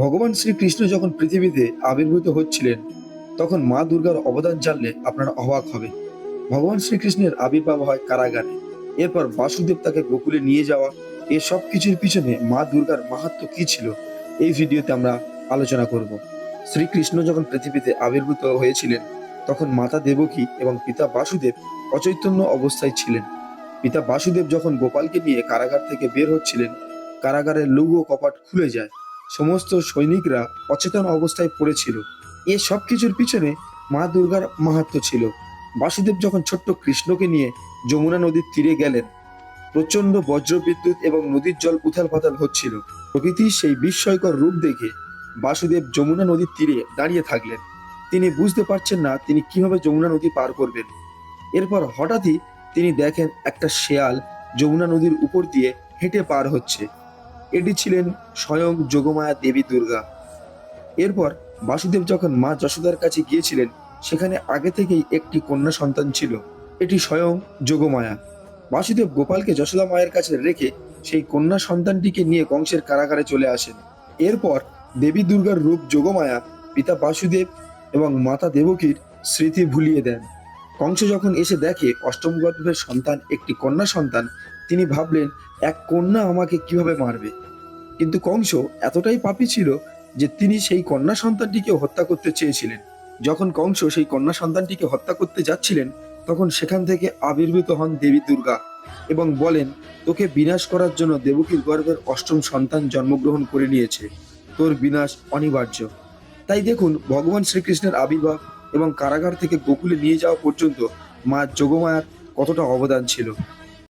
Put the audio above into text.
ভগবান শ্রীকৃষ্ণ যখন পৃথিবীতে আবির্ভূত হচ্ছিলেন, তখন মা দুর্গার অবদান জানলে আপনারা অবাক হবে। ভগবান শ্রীকৃষ্ণের আবির্ভাব হয় কারাগারে। এরপর বাসুদেব তাকে গোকুলে নিয়ে যাওয়া, এ সব কিছুর পিছনে মা দুর্গার মাহাত্ম কি ছিল, এই ভিডিওতে আমরা আলোচনা করব। শ্রীকৃষ্ণ যখন পৃথিবীতে আবির্ভূত হয়েছিলেন, তখন মাতা দেবকী এবং পিতা বাসুদেব অচৈতন্য অবস্থায় ছিলেন। পিতা বাসুদেব যখন গোপালকে নিয়ে কারাগার থেকে বের হচ্ছিলেন, কারাগারের লৌহ কপাট খুলে যায়। সমস্ত সৈনিকরা অচেতন অবস্থায় পড়েছিল। এ সব কিছুর পিছনে মা দুর্গার মাহাত্ম ছিল। বাসুদেব যখন ছোট্ট কৃষ্ণকে নিয়ে যমুনা নদীর তীরে গেলেন প্রচণ্ড বজ্রবিদ্যুৎ এবং নদীর জল উথাল পাতাল হচ্ছিল। প্রকৃতির সেই বিস্ময়কর রূপ দেখে বাসুদেব যমুনা নদীর তীরে দাঁড়িয়ে থাকলেন। তিনি বুঝতে পারছেন না তিনি কীভাবে যমুনা নদী পার করবেন। এরপর হঠাৎই তিনি দেখেন একটা শেয়াল যমুনা নদীর উপর দিয়ে হেঁটে পার হচ্ছে। এটি ছিলেন স্বয়ং যোগমায়া দেবী দুর্গা। এরপর বাসুদেব যখন মা যশোদার কাছে গিয়েছিলেন, সেখানে আগে থেকেই একটি কন্যা সন্তান ছিল, এটি স্বয়ং যোগমায়া। বাসুদেব গোপালকে যশোদা মায়ের কাছে রেখে সেই কন্যা সন্তানটিকে নিয়ে কংসের কারাগারে চলে আসেন। এরপর দেবী দুর্গার রূপ যোগমায়া পিতা বাসুদেব এবং মাতা দেবকীর স্মৃতি ভুলিয়ে দেন। কংস যখন এসে দেখে অষ্টম গর্ভের সন্তান একটি কন্যা সন্তান, তিনি ভাবলেন, এক কন্যা আমাকে কীভাবে মারবে? কিন্তু কংস এতটাই পাপী ছিল যে তিনি সেই কন্যা সন্তানটিকে হত্যা করতে চেয়েছিলেন। যখন কংস সেই কন্যা সন্তানটিকে হত্যা করতে যাচ্ছিলেন, তখন সেখান থেকে আবির্ভূত হন দেবী দুর্গা এবং বলেন, তোকে বিনাশ করার জন্য দেবকীর গর্ভের অষ্টম সন্তান জন্মগ্রহণ করে নিয়েছে। তোর বিনাশ অনিবার্য। তাই দেখুন, ভগবান শ্রীকৃষ্ণের আবির্ভাব এবং কারাগার থেকে গোকুলে নিয়ে যাওয়া পর্যন্ত মা যোগমায়ার কতটা অবদান ছিল।